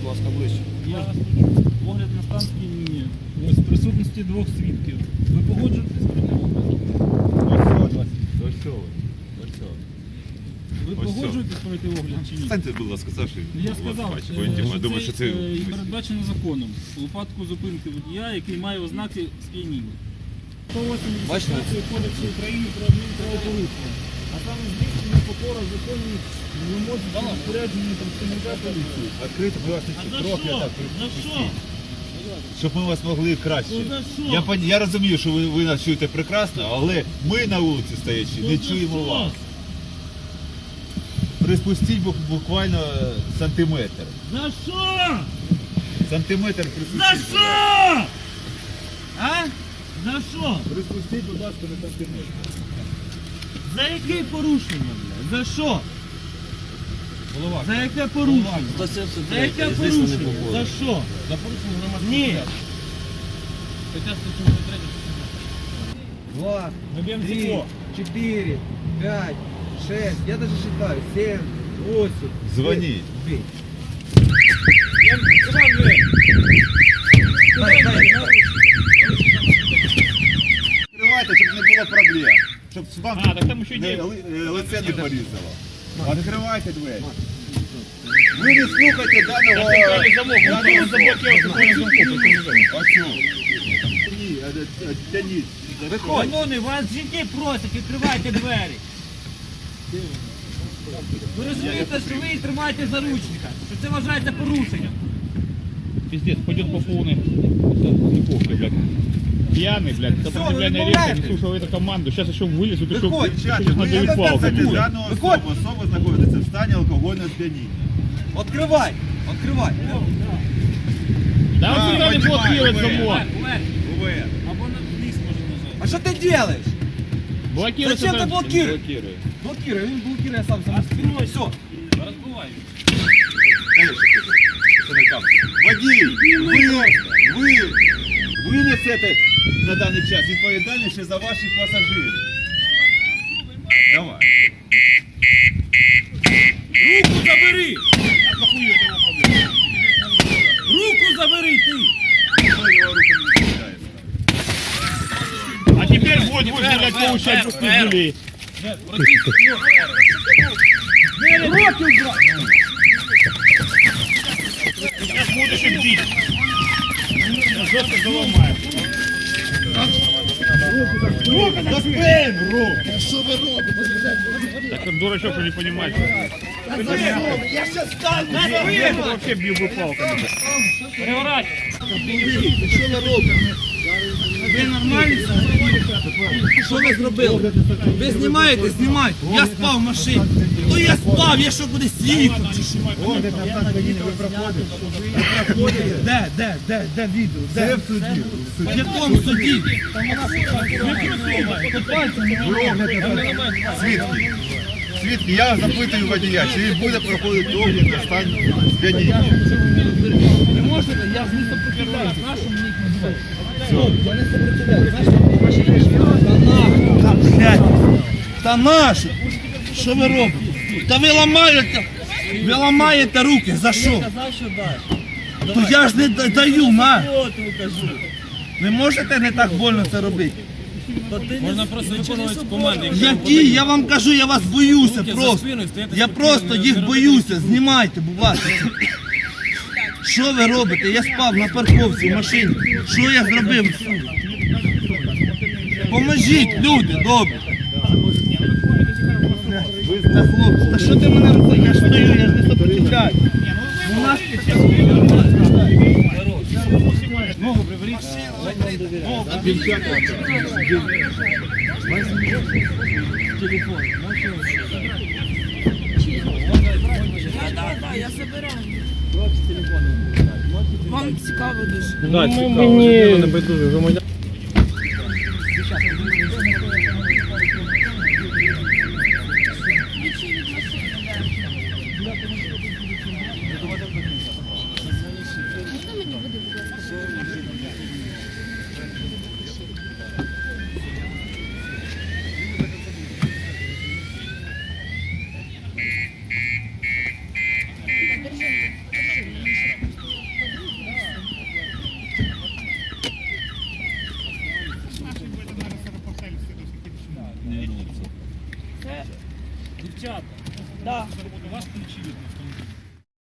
будь ласка, ближче. Я вас огляд на стан сп'яніння. Ось в присутності двох свідків. Ви погоджуєтесь проти огляду? Ось цього. Ось цього. Ви Ось погоджуєтесь пройти огляд чи ні? Станьте, будь ласка, Саші. Я сказав, е, що Думаю, це що це... е, і передбачено законом у випадку зупинки водія, який має ознаки сп'яніння. 180 Бачите? Кодексу України про адмінправопорушення. А саме здійснення покора законів вимоги та розпорядження працівника поліції. Відкрити, будь ласка, трохи так. За? Щоб ми вас могли краще. Ну? Я, пон- я розумію, що ви, ви нас чуєте прекрасно, але ми на вулиці стоячи Ну, не чуємо вас. Приспустіть бу- буквально сантиметр. За що? Сантиметр За приспустіть. що? А? За що? Приспустіть, будь ласка, на сантиметр. За яке порушення, бля? За що? Голова. За яке порушення? 173, За яке звісно, не порушення? погоджуюсь. За що? За порушення громадського Ні. порядку. Стаття 173. Два, Наб'ємо три, тепло. четыре, пять, шесть, я даже считаю, семь, восемь. Звонить. девять. Іван Григорій, Дай, дай, Щоб А, так там ще є. е, лице не порізало. Відкривайте двері. Ви не слухайте даного... даного Оцю. Ні, е, е, тяніть. Шановний, вас жінки просять, відкривайте двері. Ви розумієте, що ви її тримаєте за ручника, що це вважається порушенням. Пиздец, пойдет по полной. Это не блядь. Пьяный, блядь, сопротивление ареста, не слушал эту команду. Сейчас еще вылезут, еще Виходь, сейчас чати, ви надают не палками. знаєте дану особу. Особа знаходиться в стані алкогольного сп'яніння. Открывай, открывай. Да А, вот сюда не понимаю, блокировать вы. замок. Вверх, УВР. або на вниз може нажати. А что ты делаешь? Блокируй Зачем сюда. ты блокируешь? Блокируй. Блокируй, он блокируй, я сам сам. Открой. Все. Розбивай. Це не так. Водій, ви, ви, ви несете на даний час відповідальність ще за ваших пасажирів. Давай. Руку забери! Руку забери ти! Ніхто його руку не відповідає. А теперь вот, вот, блядь, получать по пиздюлей. Сейчас будешь Их ти Жестко заломаешь. так спин, руку! Так он дурачок, не понимает. Я сейчас стану! Я взагалі б'ю би палками. Переворачуй! Ви нормальні? Що ви зробили? Ви знімаєте, знімайте. Я спав в машині. Ну я спав, я що буде свідком чи що? Де, де, де, де відео? Де? в суді. В якому суді? Свідки. Свідки, я запитую водія, чи він буде проходити огляд на стан сп'яніння. Ви можете, я з міста прокидаю. Нашу мені Я не сопротивляю. Та блядь. Та нашу. Що ви робите? Та ви ламаєте. Ви ламаєте руки. За що? То я ж не даю, на. Ви можете не так больно це робити? Можна просто виконувати команди. Які? Я вам кажу, я вас боюся просто. Я просто їх боюся. Знімайте, будь ласка. Що ви робите? Я спав на парковці в машині. Що я зробив? Поможіть, люди, добре. Та хлопці, та що ти мене робиш? Я ж стою, я ж не сопротивляю. У нас Ногу приберіть. Я забираю. Вам цікаво дуже. Да, мені від машини, де? Можна мені води, будь ласка? Держи, держи. Дівчата. Да. У вас ключи від автомобіля.